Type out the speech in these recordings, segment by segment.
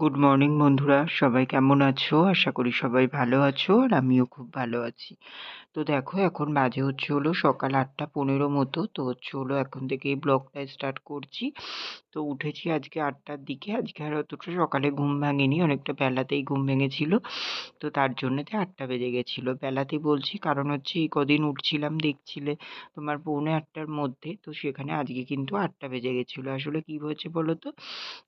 Good morning বন্ধুরা। সবাই কেমন আছো? আশা করি সবাই ভালো আছো আর আমিও খুব ভালো আছি। তো দেখো, এখন বাজে হচ্ছে হলো সকাল আটটা পনেরো মতো। তো হচ্ছে হলো এখন থেকে এই ব্লগটা স্টার্ট করছি। তো উঠেছি আজকে আটটার দিকে। আজকে আর অতটা সকালে ঘুম ভাঙেনি, অনেকটা বেলাতেই ঘুম ভেঙেছিল। তো তার জন্যতে আটটা বেজে গেছিল। বেলাতে বলছি কারণ হচ্ছে এই কদিন উঠছিলাম দেখছিলে তোমার পৌনে আটটার মধ্যে। তো সেখানে আজকে কিন্তু আটটা বেজে গেছিল। আসলে কী হয়েছে বলো তো?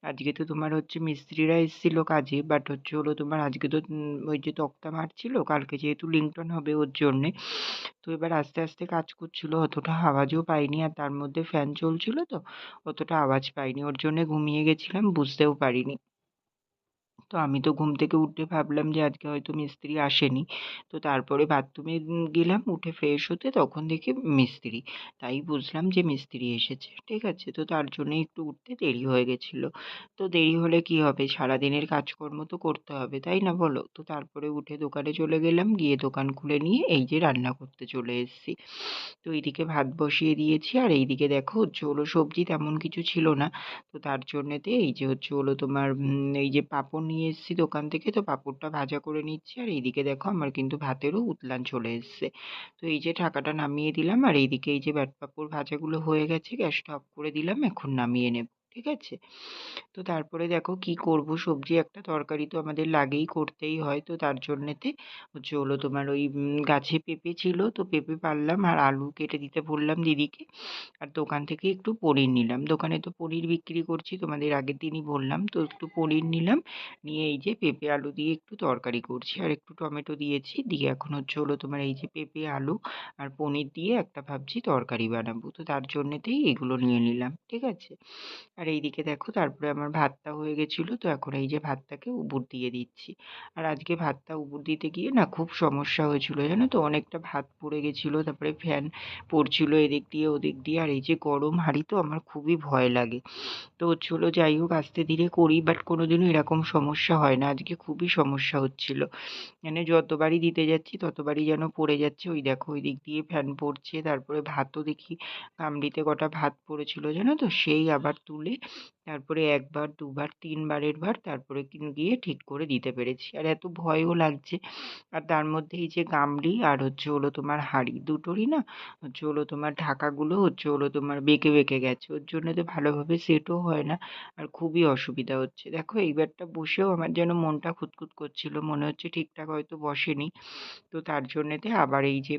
আজকে তো তোমার হচ্ছে মিস্ত্রিরা এসেছিল কাজে বাট হচ্ছে হলো তোমার আজকে তো ওই যে তক্তা মারছিল, কালকে যেহেতু লিংটন হবে ওর জন্যে। তো এবার আস্তে আস্তে কাজ করছিল, অতটা আওয়াজও পাইনি, আর তার মধ্যে ফ্যান চলছিল তো, অতটা আওয়াজ পাইনি। ওর জন্যে ঘুমিয়ে গেছিলাম, বুঝতেও পারিনি। তো আমি তো ঘুম থেকে উঠে ভাবলাম যে আজকে হয়তো মিস্ত্রি আসেনি। তো তারপরে বাথরুমে গেলাম, উঠে ফ্রেশ হতে তখন দেখি মিস্ত্রি। তাই বুঝলাম যে মিস্ত্রি এসেছে, ঠিক আছে? তো তার জন্যে একটু উঠতে দেরি হয়ে গেছিল। তো দেরি হলে কি হবে? সারাদিনের কাজকর্ম তো করতে হবে, তাই না বলো? তো তারপরে উঠে দোকানে চলে গেলাম, গিয়ে দোকান খুলে নিয়ে এই যে রান্না করতে চলে এসেছি। তো এইদিকে ভাত বসিয়ে দিয়েছি আর এইদিকে দেখো হচ্ছে হলো সবজি তেমন কিছু ছিল না। তো তার জন্যেতে এই যে হচ্ছে হলো তোমার এই যে পাঁপড় নিয়ে এসেছি দোকান থেকে। তো পাঁপড়টা ভাজা করে নিচ্ছি। আর এইদিকে দেখো আমার কিন্তু ভাতেরও উতলান চলে এসছে। তো এই যে ঢাকাটা নামিয়ে দিলাম। আর এইদিকে এই যে ব্যাট পাঁপড় ভাজাগুলো হয়ে গেছে, গ্যাসটা অফ করে দিলাম। এখন নামিয়ে নেব। ঠিক আছে? তো তারপরে দেখো কি করব? সবজি একটা তরকারি তো আমাদের লাগেই করতেই হয়। তো তার জন্যেতে হচ্ছে হলো তোমার ওই গাছে পেঁপে ছিল। তো পেঁপে পারলাম আর আলু কেটে দিতে বললাম দিদিকে। আর দোকান থেকে একটু পনির নিলাম। দোকানে তো পনির বিক্রি করছি, তোমাদের আগের দিনই বললাম। তো একটু পনির নিলাম। নিয়ে এই যে পেঁপে আলু দিয়ে একটু তরকারি করছি। আর একটু টমেটো দিয়েছি। দিয়ে এখন হচ্ছে হলো তোমার এই যে পেঁপে, আলু আর পনির দিয়ে একটা ভাবছি তরকারি বানাবো। তো তার জন্যেতেই এগুলো নিয়ে নিলাম। ঠিক আছে? আর এইদিকে দেখো তারপরে আমার ভাতটা হয়ে গেছিল, তো এখন এই যে ভাতটাকে উবুর দিয়ে দিচ্ছি। আর আজকে ভাতটা উবুর দিতে গিয়ে না খুব সমস্যা হয়েছিলো, জানো তো? অনেকটা ভাত পড়ে গেছিল, তারপরে ফ্যান পড়ছিলো এদিক দিয়ে ওদিক দিয়ে, আর এই যে গরম হাঁড়ি তো আমার খুবই ভয় লাগে। তো হচ্ছিল যাই হোক, আস্তে ধীরে করি বাট কোনো দিনও এরকম সমস্যা হয় না। আজকে খুবই সমস্যা হচ্ছিল। মানে যতবারই দিতে যাচ্ছি, ততবারই যেন পড়ে যাচ্ছে। ওই দেখো ওই দিক দিয়ে ফ্যান পড়ছে, তারপরে ভাতও দেখি গামলিতে কটা ভাত পড়েছিল, জানো তো? সেই আবার তুলে তারপরে একবার, দুবার, তিনবারের বার তারপরে গিয়ে ঠিক করে দিতে পেরেছি। আর এত ভয়ও লাগছে। আর তার মধ্যে এই যে গামলি আর হচ্ছে হলো তোমার হাঁড়ি দুটোরই না, হচ্ছে হলো তোমার ঢাকাগুলো, হচ্ছে হলো তোমার বেঁকে বেঁকে গেছে। ওর জন্য তো ভালোভাবে সেটও হয় না। আর খুবই অসুবিধা হচ্ছে। দেখো এইবারটা বসেও আমার যেন মনটা খুঁতখুত করছিল। মনে হচ্ছে ঠিকঠাক হয়তো বসেনি। তো তার জন্যেতে আবার এই যে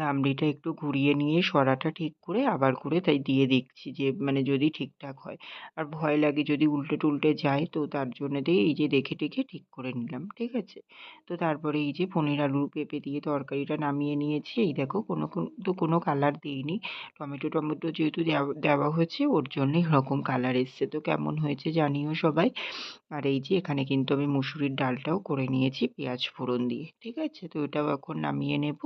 গামলিটা একটু ঘুরিয়ে নিয়ে সরাটা ঠিক করে আবার করে তাই দিয়ে দেখছি যে মানে যদি ঠিকঠাক হয়। আর ভয় লাগে যদি উল্টে টুলটে যায় তো তার জন্যেতেই এই যে দেখে টেখে ঠিক করে নিলাম, ঠিক আছে? তো তারপরে এই যে পনির আলু পেঁপে দিয়ে তরকারিটা নামিয়ে নিয়েছি। এই দেখো কোনো তো কোনো কালার দিইনি। টমেটো টমেটো যেহেতু দেওয়া হয়েছে ওর জন্যই এরকম কালার এসছে। তো কেমন হয়েছে জানিও সবাই। আর এই যে এখানে কিন্তু আমি মুসুরির ডালটাও করে নিয়েছি পেঁয়াজ ফোড়ন দিয়ে, ঠিক আছে? তো ওটাও এখন নামিয়ে নেব।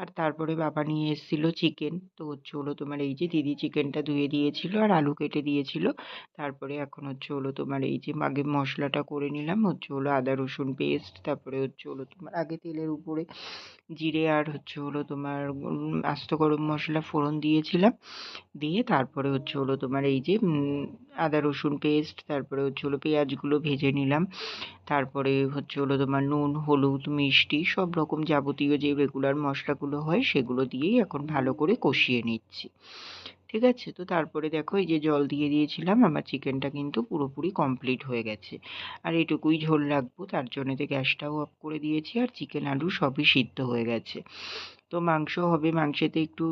আর তারপরে বাবা নিয়ে এসেছিল চিকেন তো হচ্ছে হলো তোমার এই যে দিদি চিকেনটা ধুয়ে দিয়েছিল আর আলু কেটে দিয়েছিল। তারপরে এখন হচ্ছে হলো তোমার এই যে আগে মশলাটা করে নিলাম, হচ্ছে হলো আদা রসুন পেস্ট তারপরে হচ্ছে হলো তোমার আগে তেলের উপরে জিরে আর হচ্ছে হলো তোমার আস্ত গরম মশলা ফোড়ন দিয়েছিলাম। দিয়ে তারপরে হচ্ছে হলো তোমার এই যে আদা, রসুন পেস্ট তারপরে হচ্ছে হলো পেঁয়াজগুলো ভেজে নিলাম। তারপরে হচ্ছে হলো তোমার নুন, হলুদ, মিষ্টি সব রকম যাবতীয় যে রেগুলার মশলাগুলো হয় সেগুলো দিয়েই এখন ভালো করে কষিয়ে নিচ্ছি। ঠিক আছে? তো তারপরে দেখো এই যে জল দিয়ে দিয়েছিলাম, আমার চিকেনটা কিন্তু পুরোপুরি কমপ্লিট হয়ে গেছে। আর এটুকুই ঝোল রাখব, তার জন্যতে গ্যাসটাও অফ করে দিয়েছি, আর চিকেন আলু সবই সিদ্ধ হয়ে গেছে। তো মাংস হবে, মাংসেতে একটু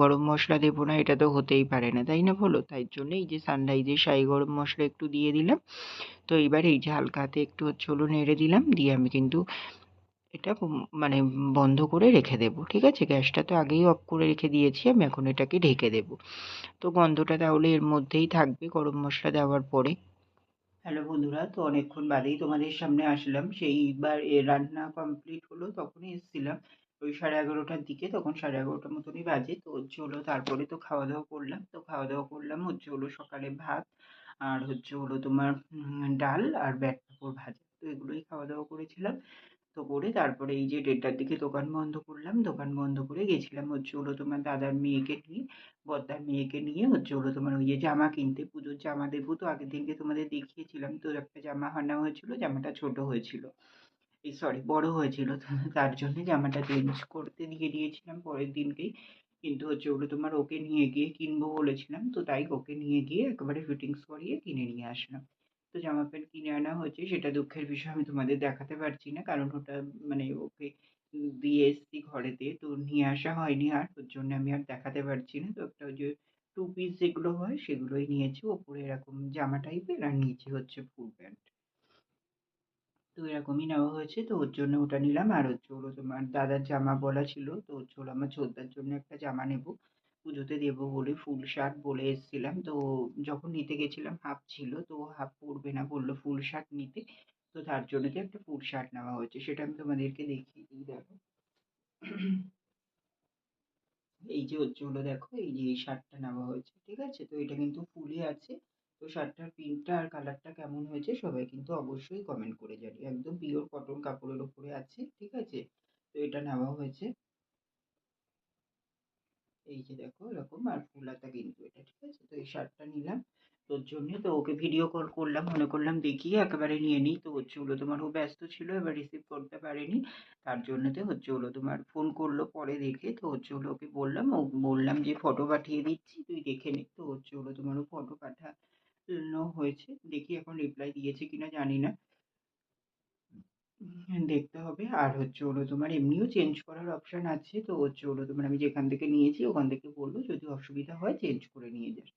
গরম মশলা দেবো না, এটা তো হতেই পারে না, তাই না বলো? তাই জন্য এই যে সানরাইজের শাহি গরম মশলা একটু দিয়ে দিলাম। তো এইবার এই যে হালকা একটু হচ্ছে হলো নেড়ে দিলাম, দিয়ে আমি কিন্তু এটা মানে বন্ধ করে রেখে দেবো, ঠিক আছে? গ্যাসটা তো আগেই অফ করে রেখে দিয়েছি, আমি এখন এটাকে ঢেকে দেবো। তো গন্ধটা তাহলে এর মধ্যেই থাকবে গরম মশলা দেওয়ার পরে। হ্যালো বন্ধুরা, তো অনেকক্ষণ বাদেই তোমাদের সামনে আসলাম। সেইবার রান্না কমপ্লিট হলো, তখনই এসেছিলাম। ওই সাড়ে এগারোটার দিকে, তখন সাড়ে এগারোটার মতনই বাজে। তো হচ্ছে হলো তারপরে তো খাওয়া দাওয়া করলাম। তো খাওয়া দাওয়া করলাম হচ্ছে হলো সকালে ভাত, আর হচ্ছে হলো তোমার ডাল আর ব্যাট ভাজা। তো এগুলোই খাওয়া দাওয়া করেছিলাম। তো করে তারপরে এই যে দেড়টার দিকে দোকান বন্ধ করলাম। দোকান বন্ধ করে গেছিলাম হচ্ছে হলো তোমার দাদার মেয়েকে নিয়ে, বদ্দার মেয়েকে নিয়ে হচ্ছে হলো তোমার ওই যে জামা কিনতে। পুজোর জামা দেবো তো আগের দিনকে তোমাদের দেখিয়েছিলাম তো একটা জামা আনা হয়েছিল, জামাটা ছোট হয়েছিল। এই সরি বড় হয়েছিল তার জন্য জামাটা চেঞ্জ করতে দিয়ে দিয়েছিলাম পরের দিনকেই। কিন্তু হচ্ছে ওগুলো তোমার ওকে নিয়ে গিয়ে কিনবো বলেছিলাম তো তাই ওকে নিয়ে গিয়ে একেবারে ফিটিংস করিয়ে কিনে নিয়ে আসলাম। তো জামা প্যান্ট কিনে আনা হয়েছে, সেটা দুঃখের বিষয়, আমি তোমাদের দেখাতে পারছি না। কারণ ওটা মানে ওকে দিয়ে এসছি ঘরেতে তো নিয়ে আসা হয়নি আর, ওর জন্য আমি আর দেখাতে পারছি না। তো একটা ওই যে টু পিস যেগুলো হয়, সেগুলোই নিয়েছি। ওপরে এরকম জামা টাইপের আর নিচে হচ্ছে ফুল প্যান্ট তো এরকমই নেওয়া হয়েছে, তো ওর জন্য ওটা নিলাম। আর হচ্ছে হলো তোমার দাদার জামা বলা ছিল, তো হলো আমার ছোটদার জন্য একটা জামা নেব। পুজোতে দেবো বলে ফুল শার্ট বলে এসেছিলাম। তো যখন নিতে গেছিলাম, হাফ ছিল, তো হাফ পরবে না বলল ফুল শার্ট নিতে। তো তার জন্য যে একটা ফুল শার্ট নেওয়া হয়েছে, সেটা আমি তোমাদেরকে দেখিয়ে দিই, দেখো। এই যে হচ্ছে হলো, দেখো, এই যে এই শার্টটা নেওয়া হয়েছে, ঠিক আছে? তো এটা কিন্তু ফুলই আছে। তো শার্টটার প্রিন্টটা আর কালারটা কেমন হয়েছে, সবাই কিন্তু অবশ্যই কমেন্ট করে জানি একদম পিওর কটন কাপড়ের ওপরে আছে, ঠিক আছে? তো এটা নেওয়া হয়েছে। এই যে দেখো, এরকম, আর ফুল হাতা কিন্তু এটা, ঠিক আছে? তো এই শার্টটা নিলাম তোর জন্য। তো ওকে ভিডিও কল করলাম, মনে করলাম দেখি, একেবারে নিয়ে নিই। তো হচ্ছে হলো তোমার, ও ব্যস্ত ছিল, এবার রিসিভ করতে পারেনি। তার জন্যতে হচ্ছে হলো তোমার ফোন করল, পরে দেখে তো হচ্ছে হলো ওকে বললাম। ও বললাম যে, ফটো পাঠিয়ে দিচ্ছি, তুই দেখে নে। তো হচ্ছে হলো তোমার ও ফটো পাঠানো হয়েছে। দেখি এখন রিপ্লাই দিয়েছে কিনা, জানি না। দেখতে হবে। আর হচ্ছে হলো তোমার এমনিও চেঞ্জ করার অপশান আছে। তো হচ্ছে হলো তোমার আমি যেখান থেকে নিয়েছি, ওখান থেকে বলল যদি অসুবিধা হয় চেঞ্জ করে নিয়ে যাস।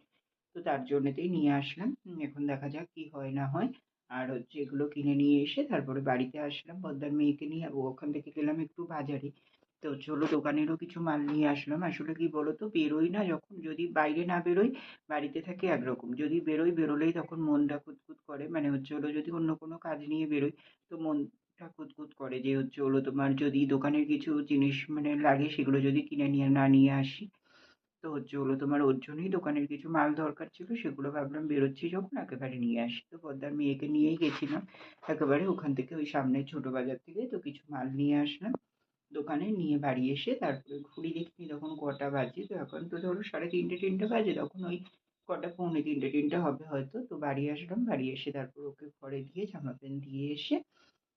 তো তার জন্যতেই নিয়ে আসলাম। এখন দেখা যাক কি হয় না হয়। আর হচ্ছে এগুলো কিনে নিয়ে এসে তারপরে বাড়িতে আসলাম। বদ্দার মেয়েকে নিয়ে ওখান থেকে গেলাম একটু বাজারে। তো হলো দোকানেরও কিছু মাল নিয়ে আসলাম। আসলে কি বলো তো বেরোই না যখন। যদি বাইরে না বেরোই, বাড়িতে থাকি একরকম। যদি বেরোই, বেরোলেই তখন মনটা খুঁতখুত করে। মানে হচ্ছে হলো যদি অন্য কোনো কাজ নিয়ে বেরোই, তো মনটা খুঁতখুত করে যে হচ্ছে হলো তোমার যদি দোকানের কিছু জিনিস মানে লাগে সেগুলো যদি কিনে নিয়ে না নিয়ে আসি। তো হচ্ছে হলো তোমার ওর জন্যই দোকানের কিছু মাল দরকার ছিল সেগুলো ভাবলাম বেরোচ্ছি যখন একেবারে নিয়ে আসি। তো পদ্মার মেয়েকে নিয়েই গেছিলাম। একেবারে ওখান থেকে ওই সামনের ছোটো বাজার থেকে তো কিছু মাল নিয়ে আসলাম। দোকানে নিয়ে বাড়ি এসে তারপরে ঘুড়ি দেখিনি তখন কটা বাজে। তো এখন তো ধরো সাড়ে তিনটে তিনটে বাজে, তখন ওই কটা পৌনে তিনটে তিনটে হবে হয়তো। তো বাড়ি আসলাম, বাড়ি এসে তারপর ওকে ঘরে দিয়ে জামা প্যান্ট দিয়ে এসে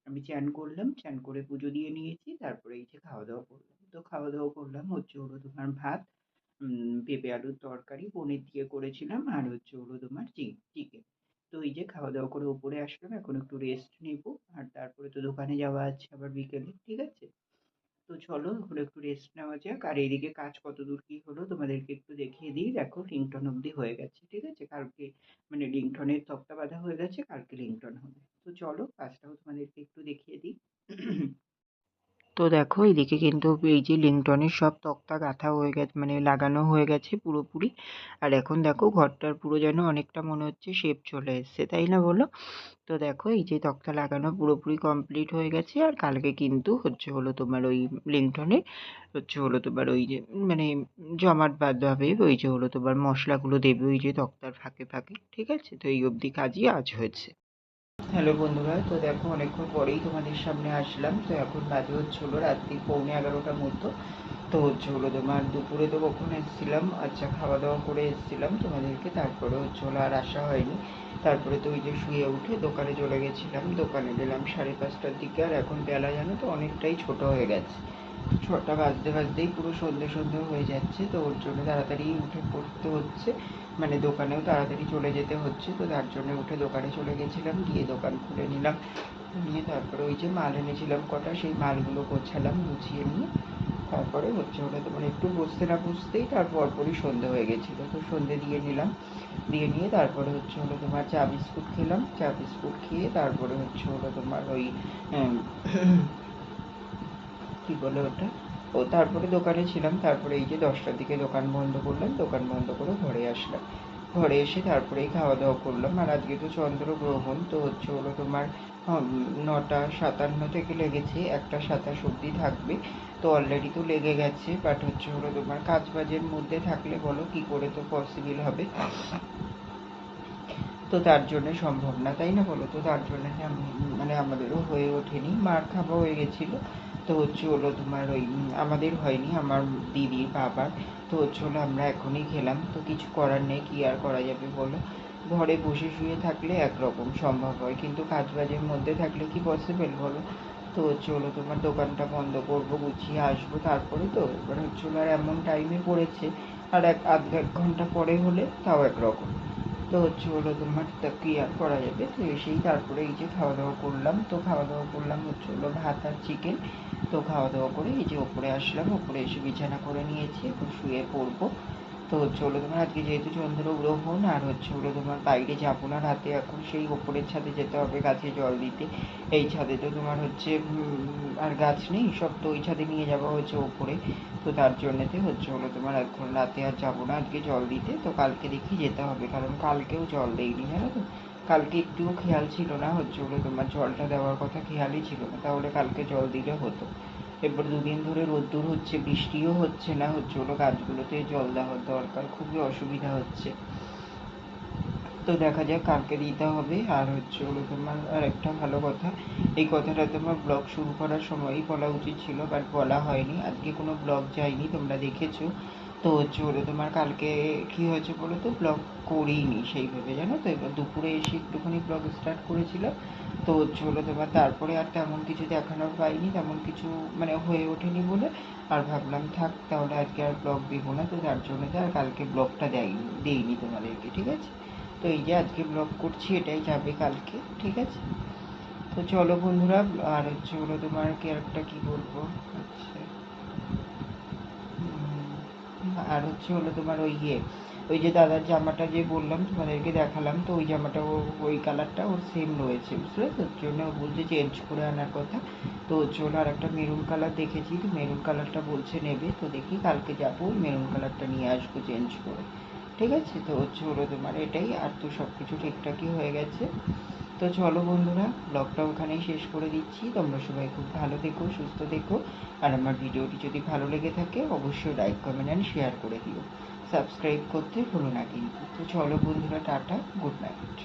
আমি চান করলাম, চান করে পুজো দিয়ে নিয়েছি, তারপরে এই যে খাওয়া দাওয়া করলাম। তো খাওয়া দাওয়া করলাম, হচ্ছে হলো তোমার ভাত পেঁপে আলুর তরকারি, পনির দিয়ে করেছিলাম, আর হচ্ছে হলো তোমার চিকেন। তো এই যে খাওয়া দাওয়া করে উপরে আসলাম, এখন একটু রেস্ট নেব, আর তারপরে তো দোকানে যাওয়া আছে আবার বিকেলে, ঠিক আছে? তো চলো এখন একটু রেস্ট নেওয়া যাক। আর এইদিকে কাজ কতদূর কি হলো তোমাদেরকে একটু দেখিয়ে দিই। দেখো লিংটন অবধি হয়ে গেছে, ঠিক আছে? কালকে মানে লিংটনের তক্তা বাঁধা হয়ে গেছে, কালকে লিংটন হবে। তো চলো কাজটাও তোমাদেরকে একটু দেখিয়ে দিই। তো দেখো, এদিকে কিন্তু এই যে লিংটনের সব তক্তা গাঁথা হয়ে গেছে মানে লাগানো হয়ে গেছে পুরোপুরি। আর এখন দেখো, ঘরটার পুরো যেন অনেকটা মনে হচ্ছে শেপ চলে এসছে, তাই না বলো? তো দেখো, এই যে তক্তা লাগানো পুরোপুরি কমপ্লিট হয়ে গেছে, আর কালকে কিন্তু হচ্ছে হলো তোমার ওই লিংটনে হচ্ছে হলো তোমার ওই যে মানে জমাট বাঁধবে ওই যে হলো তোমার মশলাগুলো দেবে ওই যে তক্তার ফাঁকে ফাঁকে, ঠিক আছে? তো এই অবধি কাজই আজ হয়েছে। হ্যালো বন্ধুরা, তো দেখো অনেকক্ষণ পরেই তোমাদের সামনে আসলাম। তো এখন বাজে হচ্ছে হলো রাত্রি পৌনে এগারোটার মতো। তো হচ্ছে তোমার দুপুরে তো কখন এসেছিলাম আচ্ছা খাওয়া দাওয়া করে এসেছিলাম তোমাদেরকে, তারপরে হচ্ছে হলো আর আসা হয়নি। তারপরে তো ওই যে শুয়ে উঠে দোকানে চলে গেছিলাম, দোকানে গেলাম সাড়ে পাঁচটার দিকে। আর এখন বেলা জানো তো অনেকটাই ছোট হয়ে গেছে। ছটা বাজতে বাজতেই পুরো সন্ধে সন্ধে হয়ে যাচ্ছে। তো ওর জন্য তাড়াতাড়ি উঠে পড়তে হচ্ছে। মানে দোকানেও তাড়াতাড়ি চলে যেতে হচ্ছে, তো তার জন্য উঠে দোকানে চলে গেছিলাম, গিয়ে দোকান খুলে নিলাম, নিয়ে তারপরে ওই যে মাল এনেছিলাম কটা, সেই মালগুলো গোছালাম, গুছিয়ে নিয়ে তারপরে হচ্ছে ওটা তোমার একটু বসতে না বুঝতেই তার পরপরই সন্ধে হয়ে গেছিল, তো সন্ধে দিয়ে নিলাম, দিয়ে নিয়ে তারপরে হচ্ছে হলো তোমার চা বিস্কুট খেলাম, চা বিস্কুট খেয়ে তারপরে হচ্ছে হলো তোমার ওই কী বলে ওটা? ও তারপরে দোকানে ছিলাম, তারপরে এই যে দশটার দিকে দোকান বন্ধ করলাম, দোকান বন্ধ করে ঘরে আসলাম। ঘরে এসে তারপরেই খাওয়া দাওয়া করলাম। আর আজকে তো চন্দ্রগ্রহণ তো হচ্ছে হলো তোমার নটা সাতান্ন থেকে লেগেছে, একটা সাতাশ অবধি থাকবে। তো অলরেডি তো লেগে গেছে বাট হচ্ছে হলো তোমার কাজ বাজের মধ্যে থাকলে বলো কি করে তো পসিবল হবে। তো তার জন্য সম্ভব না, তাই না বলো? তো তার জন্য মানে আমাদেরও হয়ে ওঠেনি। মার খাওয়া হয়ে গেছিল। তো হচ্ছে হলো তোমার ওই আমাদের হয়নি, আমার দিদির বাবার। তো হচ্ছে হলো আমরা এখনই খেলাম। তো কিছু করার নেই, কি আর করা যাবে বলো? ঘরে বসে শুয়ে থাকলে একরকম সম্ভব হয়, কিন্তু কাজ বাজের মধ্যে থাকলে কি পসিবল বলো? তো হচ্ছে হলো তোমার দোকানটা বন্ধ করব, গুছিয়ে আসব তারপরে তো। এবার হচ্ছে হলো আর এমন টাইমে পড়েছে, আর এক আধ এক ঘণ্টা পরে হলে তাও একরকম। তো হচ্ছে হলো তোমার তা কি আর করা যাবে? তো এসেই তারপরে এই যে খাওয়া দাওয়া করলাম। তো খাওয়া দাওয়া করলাম হচ্ছে হলো ভাত আর চিকেন তো খাওয়া দাওয়া করে এই যে ওপরে আসলাম, ওপরে এসে বিছানা করে নিয়েছি, এখন শুয়ে পড়ব। তো হলো তোমার, আজকে যেহেতু চন্দ্র চন্দ্রগ্রহণ, আর হচ্ছে হলো তোমার বাইরে যাব না রাতে, এখন সেই ওপরের ছাদে যেতে হবে গাছে জল দিতে। এই ছাদে তো তোমার হচ্ছে আর গাছ নেই, সব তো ওই ছাদে নিয়ে যাওয়া হচ্ছে ওপরে। তো তার জন্যতে হচ্ছে হলো তোমার এখন রাতে আর যাব না, আজকে জল দিতে। তো কালকে দেখি যেতে হবে, কারণ কালকেও জল দেয়নি জানো তো? কালকে একটুও খেয়াল ছিল না, হচ্ছে হলো তোমার জলটা দেওয়ার কথা খেয়ালই ছিল না, তাহলে কালকে জল দিলে হতো। এরপর দুদিন ধরে রোদ্দুর হচ্ছে, বৃষ্টিও হচ্ছে না, হচ্ছে হলো গাছগুলোতে জল দেওয়ার দরকার, খুবই অসুবিধা হচ্ছে। তো দেখা যাক, কালকে দিতে হবে, আর হচ্ছে হলো তোমার আর একটা ভালো কথা, এই কথাটা তোমার ব্লগ শুরু করার সময়ই বলা উচিত ছিল, বাট বলা হয়নি, আজকে কোনো ব্লগ যায়নি, তোমরা দেখেছ। তো হচ্ছে হলো তোমার কালকে কী হয়েছে বলো তো? ব্লগ করিনি সেইভাবে, জানো তো? এবার দুপুরে এসে একটুখানি ব্লগ স্টার্ট করেছিলাম তো হচ্ছে হলো তোমার তারপরে আর তেমন কিছু দেখানোর পাইনি, তেমন কিছু মানে হয়ে ওঠেনি বলে। আর ভাবলাম থাক, তাহলে আজকে আর ব্লগ দেবো না। তো তার জন্য তো আর কালকে ব্লগটা দেয়নি, দেইনি তোমাদেরকে, ঠিক আছে? তো এই যে আজকে ব্লগ করছি, এটাই যাবে কালকে, ঠিক আছে? তো চলো বন্ধুরা, আর হচ্ছে হলো তোমার কি একটা কী বলব? আচ্ছা। আর হচ্ছে হলো তোমার ওই ইয়ে ওই যে দাদার জামাটা যে বললাম, তোমাদেরকে দেখালাম, তো ওই জামাটা ওই কালারটা ওর সেম রয়েছে, বুঝলে? তো জন্য বলছে চেঞ্জ করে আনার কথা। তো ওর হলো আর একটা মেরুন কালার দেখেছি, তো মেরুন কালারটা বলছে নেবে, তো দেখি কালকে যাব মেরুন কালারটা নিয়ে আসব চেঞ্জ করে। ঠিক আছে? তো হচ্ছে হলো তোমার এটাই, আর তো সব কিছু ঠিকঠাকই হয়ে গেছে। তো চলো বন্ধুরা ব্লগটা ওখানেই শেষ করে দিচ্ছি। তোমরা সবাই খুব ভালো থেকো, সুস্থ থেকো। আর আমার ভিডিওটি যদি ভালো লেগে থাকে, অবশ্যই লাইক কমেন্ট অ্যান্ড শেয়ার করে দিও। সাবস্ক্রাইব করতে ভুলো না কিন্তু। তো চলো বন্ধুরা, টাটা গুড নাইট